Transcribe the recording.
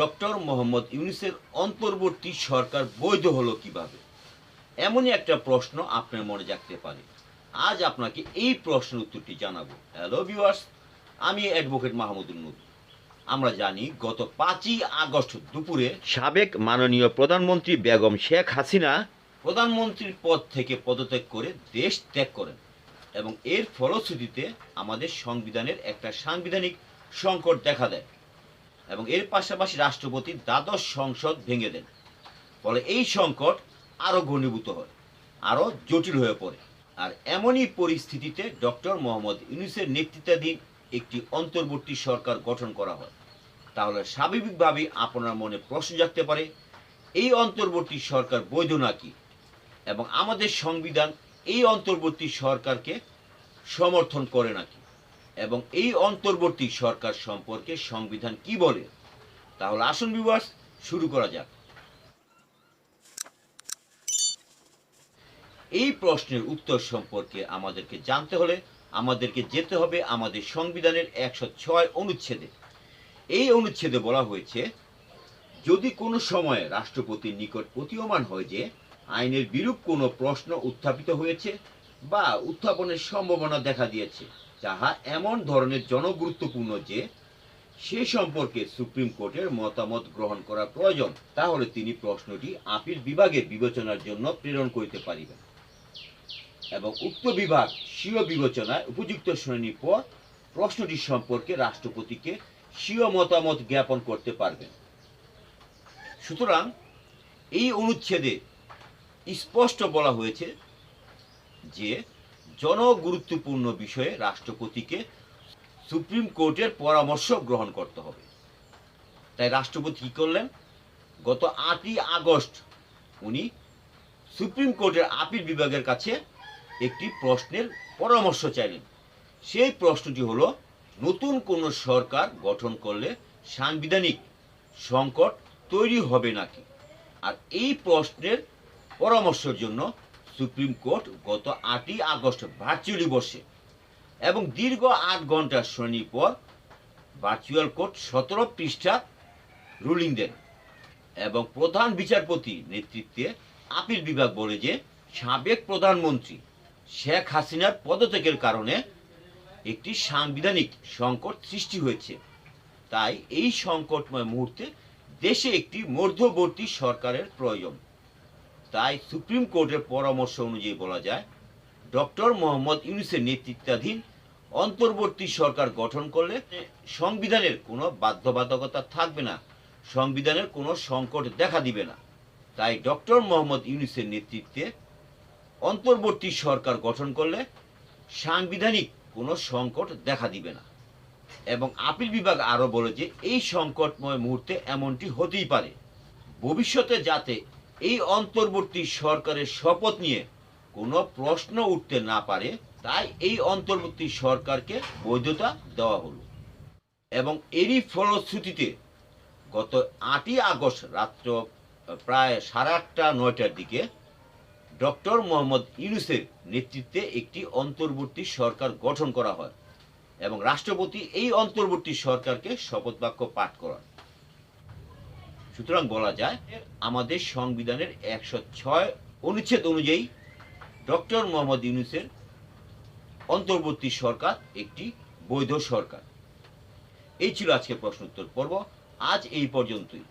Doctor Mohammad ইউনিসের অন্তর্বর্তী সরকার বৈধ হলো কীভাবে? এমনই একটা প্রশ্ন আপনার মনে জাগতে পারে। আজ আপনাকে এই প্রশ্নের উত্তরটি জানাব। হ্যালো ভিউয়ার্স আমি অ্যাডভোকেট মাহমুদুল নবী। আমরা জানি গত পাঁচই আগস্ট দুপুরে সাবেক মাননীয় প্রধানমন্ত্রী বেগম শেখ হাসিনা প্রধানমন্ত্রীর পদ থেকে পদত্যাগ করে দেশ ত্যাগ করেন এবং এর ফলশ্রুতিতে আমাদের সংবিধানের একটা সাংবিধানিক সংকট দেখা দেয়। এবং এর পাশাপাশি রাষ্ট্রপতি দ্বাদশ সংসদ ভেঙে দেন। ফলে এই সংকট আরও ঘনীভূত হয়, আরও জটিল হয়ে পড়ে। আর এমনই পরিস্থিতিতে ডক্টর মোহাম্মদ ইউনুসের নেতৃত্বাধীন একটি অন্তর্বর্তী সরকার গঠন করা হয়। তাহলে স্বাভাবিকভাবেই আপনার মনে প্রশ্ন জাগতে পারে, এই অন্তর্বর্তী সরকার বৈধ নাকি? এবং আমাদের সংবিধান এই অন্তর্বর্তী সরকারকে সমর্থন করে নাকি? এবং এই অন্তর্বর্তী সরকার সম্পর্কে সংবিধান কি বলে? তাহলে আসুন বিবাস শুরু করা যাক। এই প্রশ্নের উত্তর সম্পর্কে আমাদেরকে জানতে হলে আমাদেরকে যেতে হবে আমাদের সংবিধানের একশো ছয় অনুচ্ছেদে। এই অনুচ্ছেদে বলা হয়েছে, যদি কোনো সময়ে রাষ্ট্রপতির নিকট প্রতীয়মান হয় যে আইনের বিরূপ কোনো প্রশ্ন উত্থাপিত হয়েছে বা উত্থাপনের সম্ভাবনা দেখা দিয়েছে যাহা এমন ধরনের জনগুরুত্বপূর্ণ যে, সে সম্পর্কে সুপ্রিম কোর্টের মতামত গ্রহণ করা প্রয়োজন, তাহলে তিনি প্রশ্নটি আপিল বিভাগের বিবেচনার জন্য প্রেরণ করিতে পারিবেন। এবং উক্ত বিভাগ স্বীয় বিবেচনায় উপযুক্ত শ্রেণির পর প্রশ্নটি সম্পর্কে রাষ্ট্রপতিকে স্বীয় মতামত জ্ঞাপন করতে পারবেন। সুতরাং, এই অনুচ্ছেদে স্পষ্ট বলা হয়েছে যে জনগুরুত্বপূর্ণ বিষয়ে রাষ্ট্রপতিকে সুপ্রিম কোর্টের পরামর্শ গ্রহণ করতে হবে। তাই রাষ্ট্রপতি কী করলেন? গত আটই আগস্ট উনি সুপ্রিম কোর্টের আপিল বিভাগের কাছে একটি প্রশ্নের পরামর্শ চাইলেন। সেই প্রশ্নটি হলো, নতুন কোনো সরকার গঠন করলে সাংবিধানিক সংকট তৈরি হবে নাকি? আর এই প্রশ্নের পরামর্শের জন্য সুপ্রিম কোর্ট গত আটই আগস্ট ভার্চুয়ালি বসে এবং দীর্ঘ আট ঘণ্টার শুনানির পর ভার্চুয়াল কোর্ট সতেরো পৃষ্ঠা রুলিং দেন এবং প্রধান বিচারপতি নেতৃত্বে আপিল বিভাগ বলে যে সাবেক প্রধানমন্ত্রী শেখ হাসিনার পদত্যাগের কারণে একটি সাংবিধানিক সংকট সৃষ্টি হয়েছে। তাই এই সংকটময় মুহূর্তে দেশে একটি মধ্যবর্তী সরকারের প্রয়োজন। তাই সুপ্রিম কোর্টের পরামর্শ অনুযায়ী বলা যায়, ডক্টর মোহাম্মদ ইউনুসের নেতৃত্বাধীন অন্তর্বর্তী সরকার গঠন করলে সংবিধানের কোনো বাধ্যবাধকতা থাকবে না, সংবিধানের কোনো সংকট দেখা দিবে না। তাই ডক্টর মোহাম্মদ ইউনুসের নেতৃত্বে অন্তর্বর্তী সরকার গঠন করলে সাংবিধানিক কোনো সংকট দেখা দিবে না। এবং আপিল বিভাগ আরও বলে যে, এই সংকটময় মুহূর্তে এমনটি হতেই পারে। ভবিষ্যতে যাতে এই অন্তর্বর্তী সরকারের শপথ নিয়ে কোনো প্রশ্ন উঠতে না পারে, তাই এই অন্তর্বর্তী সরকারকে বৈধতা দেওয়া হলো। এবং এরই ফলশ্রুতিতে গত আটই আগস্ট রাত্র প্রায় সাড়ে আটটা, নয়টার দিকে ডক্টর মোহাম্মদ ইউনুসের নেতৃত্বে একটি অন্তর্বর্তী সরকার গঠন করা হয় এবং রাষ্ট্রপতি এই অন্তর্বর্তী সরকারকে শপথ বাক্য পাঠ করান। সুতরাং বলা যায়, আমাদের সংবিধানের একশো ছয় অনুচ্ছেদ অনুযায়ী ডক্টর মোহাম্মদ ইউনুসের অন্তর্বর্তী সরকার একটি বৈধ সরকার। এই ছিল আজকের প্রশ্ন উত্তর পর্ব। আজ এই পর্যন্তই।